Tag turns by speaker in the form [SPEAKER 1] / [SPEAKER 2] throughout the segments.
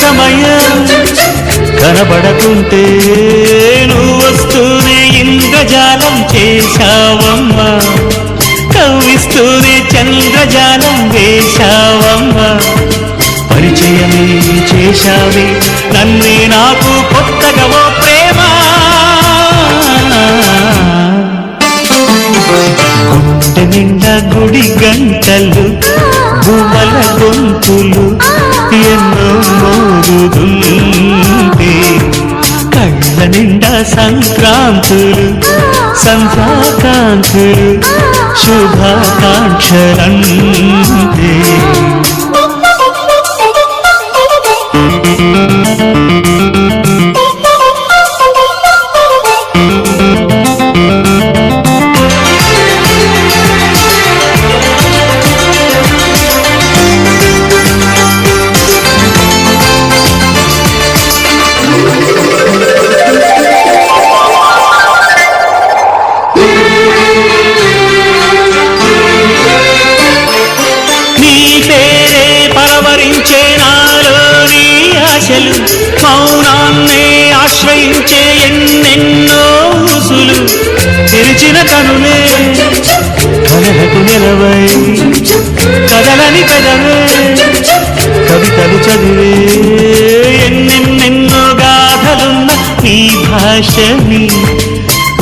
[SPEAKER 1] సమయం కనబడకుంటే నువ్వు వస్తూనే ఇంద్రజాలం చేశావమ్మా. కవ్విస్తూనే చంద్రజాలం వేశావమ్మా. పరిచయమే చేశావే నన్నే నాకు కొత్తగా ఓ ప్రేమ. గుండె నిండా గుడి గంటలు గుమల గొంతులు మోగుతుంటే కళ్ళ నిండా సంక్రాంతులు సంధ్యాకాంతులు శుభాకాంక్షలంతే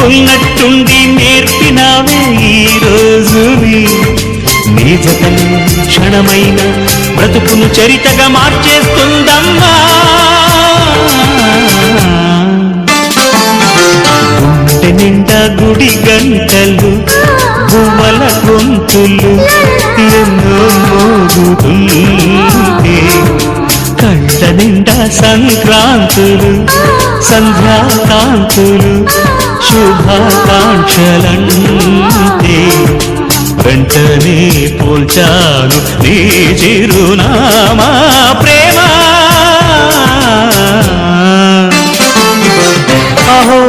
[SPEAKER 1] ఉన్నట్టుండి నేర్పినావే ఈ రోజుని నీ క్షణమైన బ్రతుకును చరితగా మార్చేస్తుందమ్మా. గుండె నిండా గుడి గంటలు గువ్వల గొంతులు ఎన్నో మోగుతుంటే కంట నిండా సంక్రాంతులు సంధ్యాకాంతులు శుభాకాంక్షలంటే వెంటనే పోల్చాను నీ చిరునామా ప్రేమ. అహో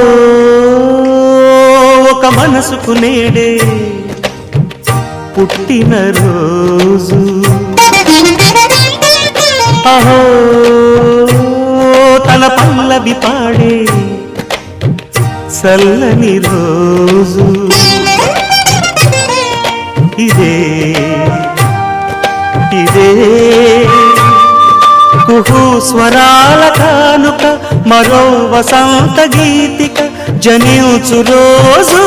[SPEAKER 1] ఒక మనసుకు నేడే పుట్టిన రోజు. అహో తన పల్లవి పాడే చల్లని రోజు. ఇదే ఇదే కుహు స్వరాల కానుక మరో వసంత గీతిక జనించు రోజు.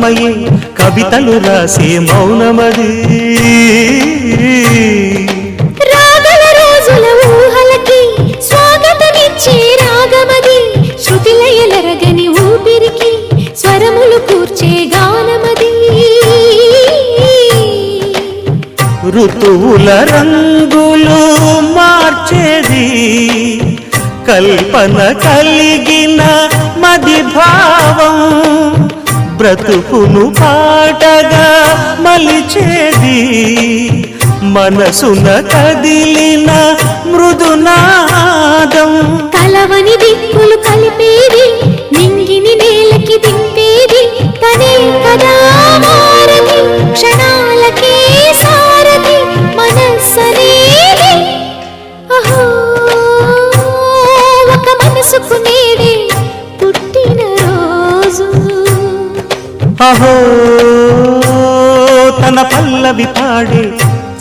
[SPEAKER 1] కావ్యమయే కవితలు రాసే మౌనమది.
[SPEAKER 2] రాగల రోజుల ఊహలకి స్వాగతమిచ్చే రాగమది శృతిలయలరగని ఊపిరికి స్వరములు కూర్చే గానమది.
[SPEAKER 1] ఋతువుల రంగులు మార్చేది కల్పన కలిగిన మది భావం. బ్రతుకును పాటగా మలిచేది. మనసున కదిలిన మృదునాదం.
[SPEAKER 2] కలవని దిక్కులు
[SPEAKER 1] కలి పాడే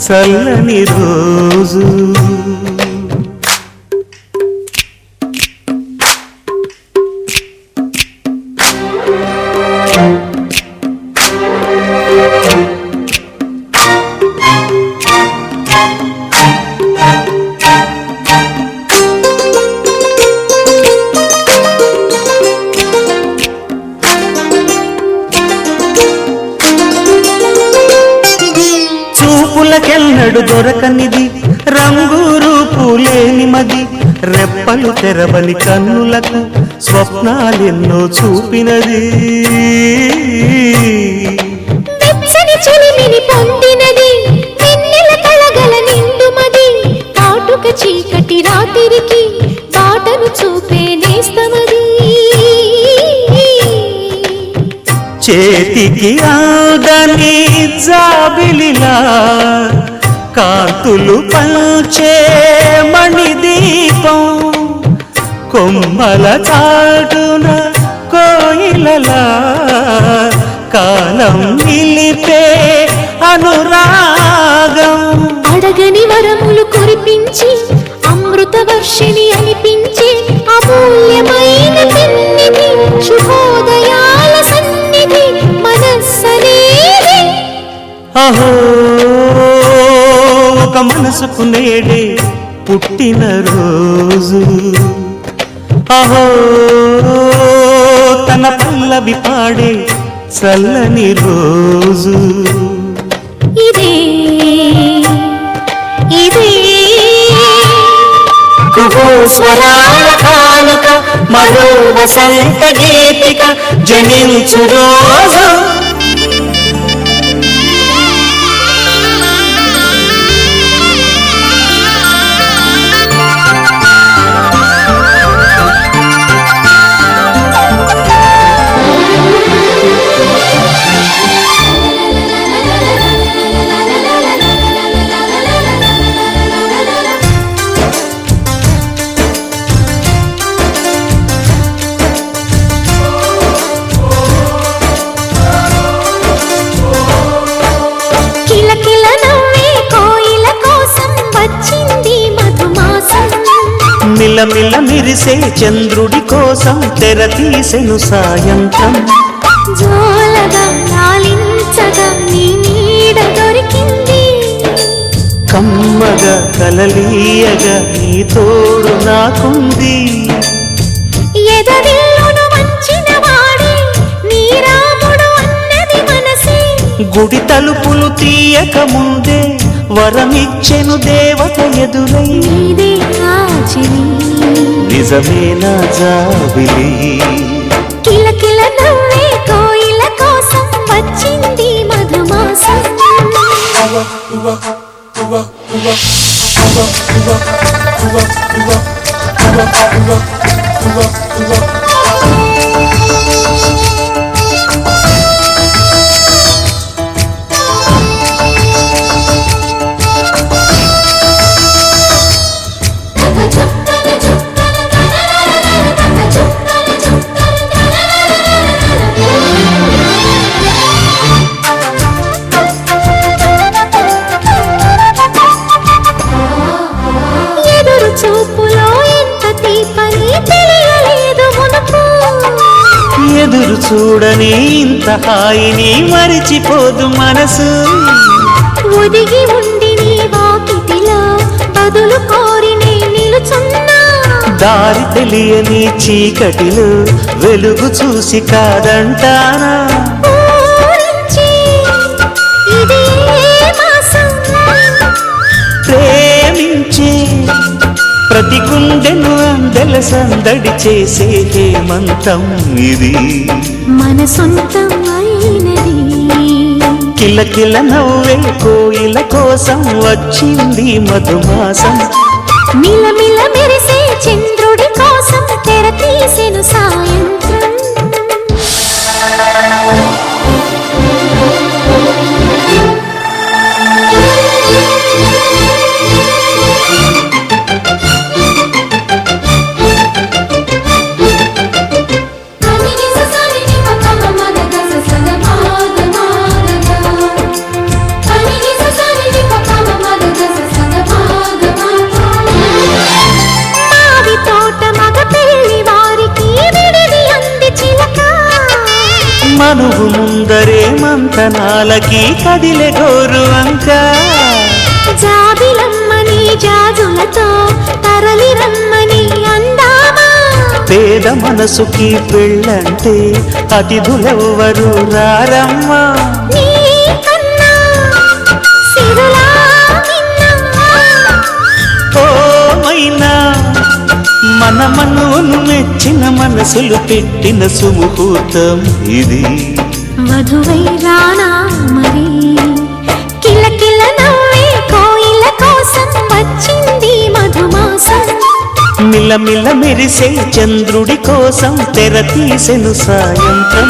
[SPEAKER 1] చల్లని రోజు. రెప్పలు తెరవని కన్నులకు స్వప్నాలెన్నో చూపినది.
[SPEAKER 2] చీకటి రాత్రికి బాటను చూపే నేస్తమది.
[SPEAKER 1] చేతికి ఆదని జాబిలిలా కాంతులు పంచే మణిదీపం. కొమ్మల చాటున కోయిలలా కాలం నిలిపే అనురాగం.
[SPEAKER 2] అడగని వరములు కురిపించి అమృత వర్షిణి అనిపించి అమూల్యమైన పెన్నిధి శుభోదయాల సన్నిధి మనస్సనేది
[SPEAKER 1] అహో ఒక మనసుకు నేడే పుట్టిన రోజు. అహో తన పల్లవి పాడే చల్లని రోజు.
[SPEAKER 2] ఇదే ఇదే.
[SPEAKER 1] స్వరాల కానుక మరో వసంత గీతిక జనించు రోజు. మిరిసే చంద్రుడి కోసం తెర తీసెను సాయంత్రం కమ్మగా కలలీయగా నీ తోడు నాకుంది. గుడి తలుపులు తీయక ముందే వరమిచ్చెను దేవత ఎదురై.
[SPEAKER 2] ఆచిని.
[SPEAKER 1] నిజమేనా జాబిలి.
[SPEAKER 2] కిలకిల నవ్వే కోయిల కోసం వచ్చింది మధుమాసం. ఎదురు
[SPEAKER 1] ఎదురు చూడని ఇంత హాయిని మరిచిపోదు మనసు.
[SPEAKER 2] ఒదిగి ఉండి నీ వాకిటిలో బదులు కోరి నే నిలుచున్నా.
[SPEAKER 1] దారి తెలియని చీకటిలో వెలుగు చూసి కాదంటానా? ప్రేమించే ప్రతి గుండెను అందెల సందడి చేసే హేమంతం ఇది.
[SPEAKER 2] మన సొంతం అయినది.
[SPEAKER 1] కిలకిల నవ్వే కోయిల కోసం వచ్చింది మధుమాసం.
[SPEAKER 2] మిలమిల మెరిసే చంద్రుడి కోసం తెర తీసెను సాయంత్రం
[SPEAKER 1] మనువు ముందరే మంతనాలకి కదిలే గోరు అంక.
[SPEAKER 2] జాబిలమ్మని జాజులతో తరలి రమ్మని అందామా?
[SPEAKER 1] పేద మనసుకి పెళ్ళంటే అతిథులెవ్వరు రారమ్మా. ఓ మైనా మన మనువును మెచ్చిన మనసులు పెట్టిన సుముహూర్తం ఇది.
[SPEAKER 2] వధువై రానా మరి కిలకిల నవ్వే కోయిల కోసం వచ్చింది మధుమాసం.
[SPEAKER 1] మిలమిల మెరిసే చంద్రుడి కోసం తెర తీసెను సాయంత్రం.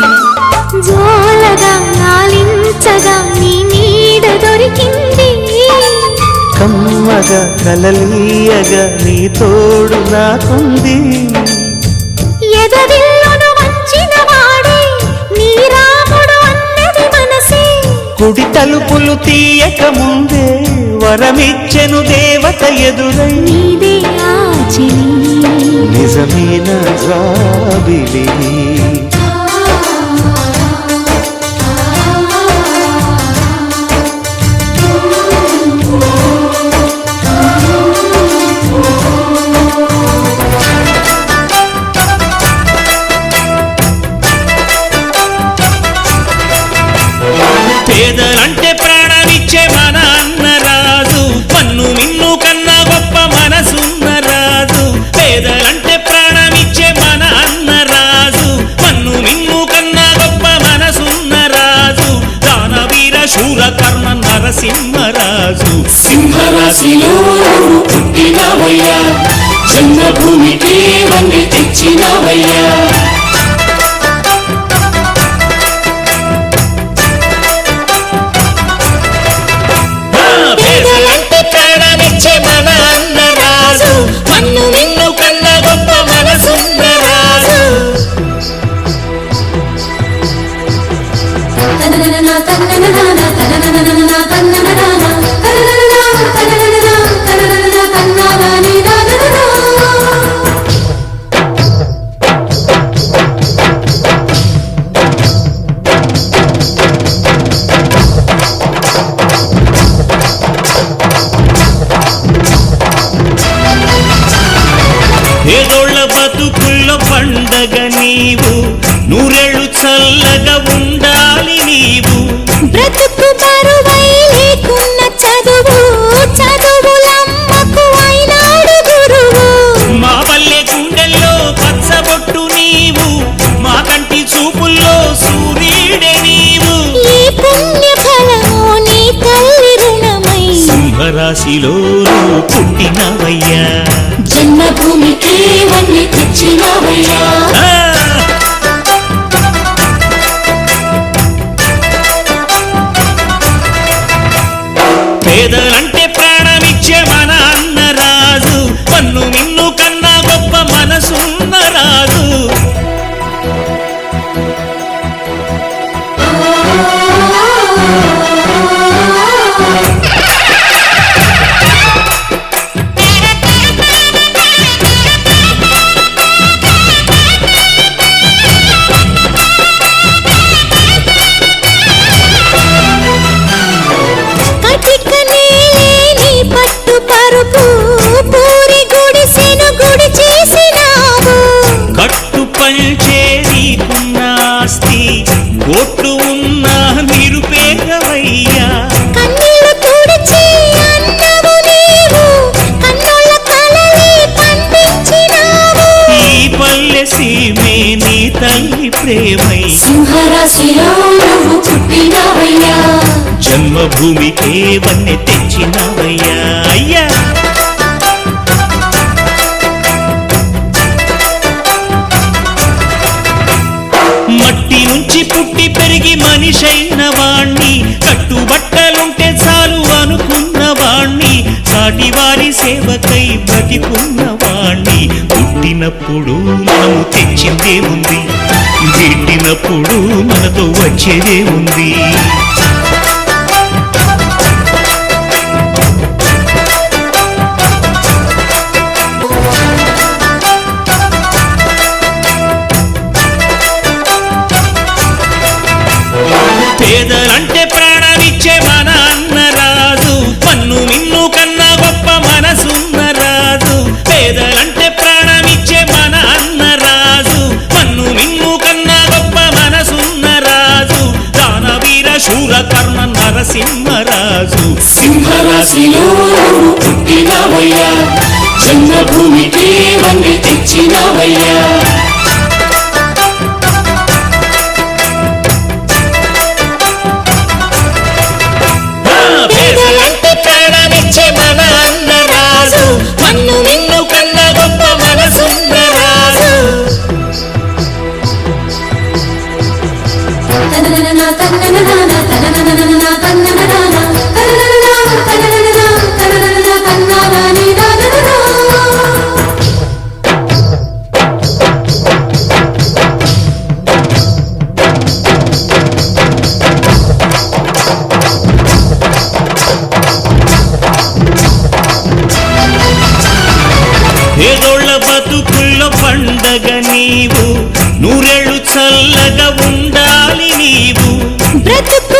[SPEAKER 2] జోలగా లాలించగా నీ నీడ దొరికింది
[SPEAKER 1] కమ్మగా కలలీయగా నీ తోడు నాకుంది. కుడి తలుపులు తీయక ముందే వరమిచ్చెను దేవత ఎదురై. నిజమైన జాబిలి?
[SPEAKER 2] ছিল నీ తల్లి
[SPEAKER 3] ప్రేమై. జన్మభూమికే వన్నె తెచ్చినవయ్యా. అయ్యా! మట్టి నుంచి పుట్టి పెరిగి మనిషైన వాణ్ణి కట్టుబట్ట ఉన్నవాణ్ణి పుట్టినప్పుడు మనము తెచ్చిందే ఉంది. పెట్టినప్పుడు మనతో వచ్చేదే ఉంది.